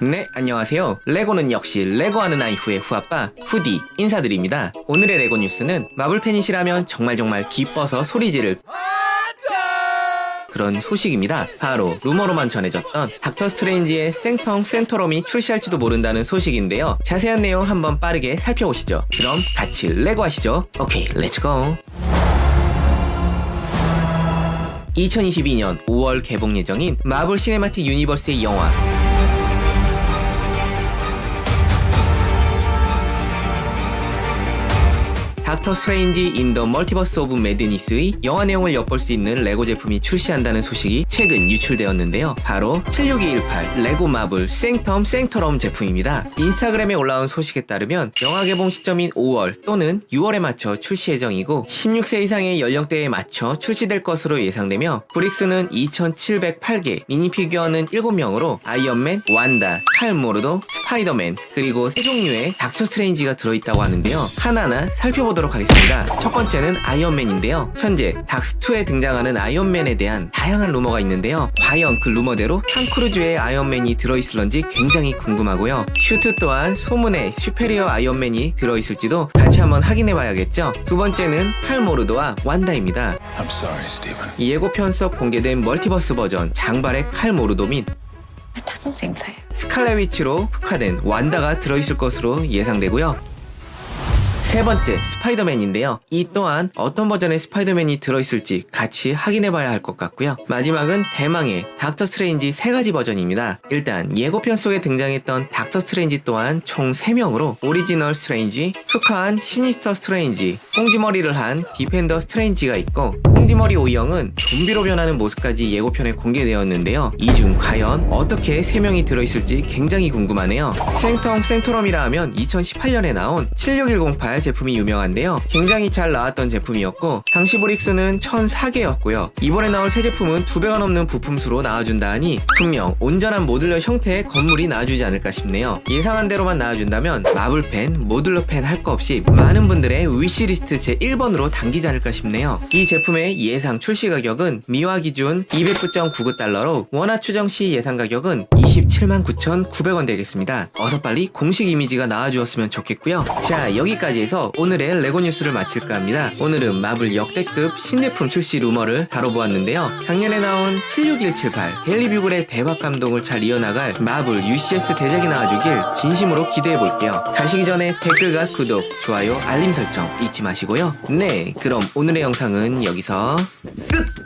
네, 안녕하세요. 레고는 역시 레고하는 아이 후의 후아빠 후디 인사드립니다. 오늘의 레고 뉴스는 마블 팬이시라면 정말 정말 기뻐서 소리 지를 그런 소식입니다. 바로 루머로만 전해졌던 닥터 스트레인지의 생텀 센토럼이 출시할지도 모른다는 소식인데요. 자세한 내용 한번 빠르게 살펴보시죠. 그럼 같이 레고 하시죠. 오케이, 렛츠고. 2022년 5월 개봉 예정인 마블 시네마틱 유니버스의 영화 닥터 스트레인지 인 더 멀티버스 오브 매드니스의 영화 내용을 엿볼 수 있는 레고 제품이 출시한다는 소식이 최근 유출되었는데요. 바로 76218 레고 마블 생텀 생터럼 제품입니다. 인스타그램에 올라온 소식에 따르면 영화 개봉 시점인 5월 또는 6월에 맞춰 출시 예정이고 16세 이상의 연령대에 맞춰 출시될 것으로 예상되며 브릭스는 2708개, 미니피규어는 7명으로 아이언맨, 완다, 칼 모르도, 스파이더맨, 그리고 세 종류의 닥터 스트레인지가 들어있다고 하는데요. 하나하나 살펴보도록 하겠습니다. 첫 번째는 아이언맨인데요. 현재 닥스2에 등장하는 아이언맨에 대한 다양한 루머가 있는데요. 과연 그 루머대로 탐 크루즈의 아이언맨이 들어있을런지 굉장히 궁금하고요. 슈트 또한 소문의 슈페리어 아이언맨이 들어있을지도 같이 한번 확인해봐야겠죠. 두 번째는 팔모르드와 완다입니다. Sorry. 이 예고편 속 공개된 멀티버스 버전 장발의 칼 모르도 및 Fair. 스칼렛 위치로 흑화된 완다가 들어있을 것으로 예상되고요. 세 번째, 스파이더맨인데요. 이 또한 어떤 버전의 스파이더맨이 들어있을지 같이 확인해봐야 할 것 같고요. 마지막은 대망의 닥터 스트레인지 세 가지 버전입니다. 일단 예고편 속에 등장했던 닥터 스트레인지 또한 총 3명으로 오리지널 스트레인지, 흑화한 시니스터 스트레인지, 꽁지머리를 한 디펜더 스트레인지가 있고 꽁지머리 오이형은 좀비로 변하는 모습까지 예고편에 공개되었는데요. 이 중 과연 어떻게 3명이 들어있을지 굉장히 궁금하네요. 생텅 생토럼이라 하면 2018년에 나온 76108 제품이 유명한데요. 굉장히 잘 나왔던 제품이었고 당시 브릭스는 1004개였고요. 이번에 나올 새 제품은 2배가 넘는 부품수로 나와준다 하니 분명 온전한 모듈러 형태의 건물이 나와주지 않을까 싶네요. 예상한 대로만 나와준다면 마블 팬, 모듈러 팬할거 없이 많은 분들의 위시리스트 제 1번으로 당기지 않을까 싶네요. 이 제품의 예상 출시 가격은 미화 기준 209.99달러로 원화 추정 시 예상 가격은 27만 9,900원 되겠습니다. 어서 빨리 공식 이미지가 나와주었으면 좋겠고요. 자 여기까지 해서 오늘의 레고 뉴스를 마칠까 합니다. 오늘은 마블 역대급 신제품 출시 루머를 다뤄보았는데요. 작년에 나온 76178 헨리 뷰글의 대박 감동을 잘 이어나갈 마블 UCS 대작이 나와주길 진심으로 기대해볼게요. 가시기 전에 댓글과 구독, 좋아요, 알림 설정 잊지 마시고요. 네, 그럼 오늘의 영상은 여기서 끝!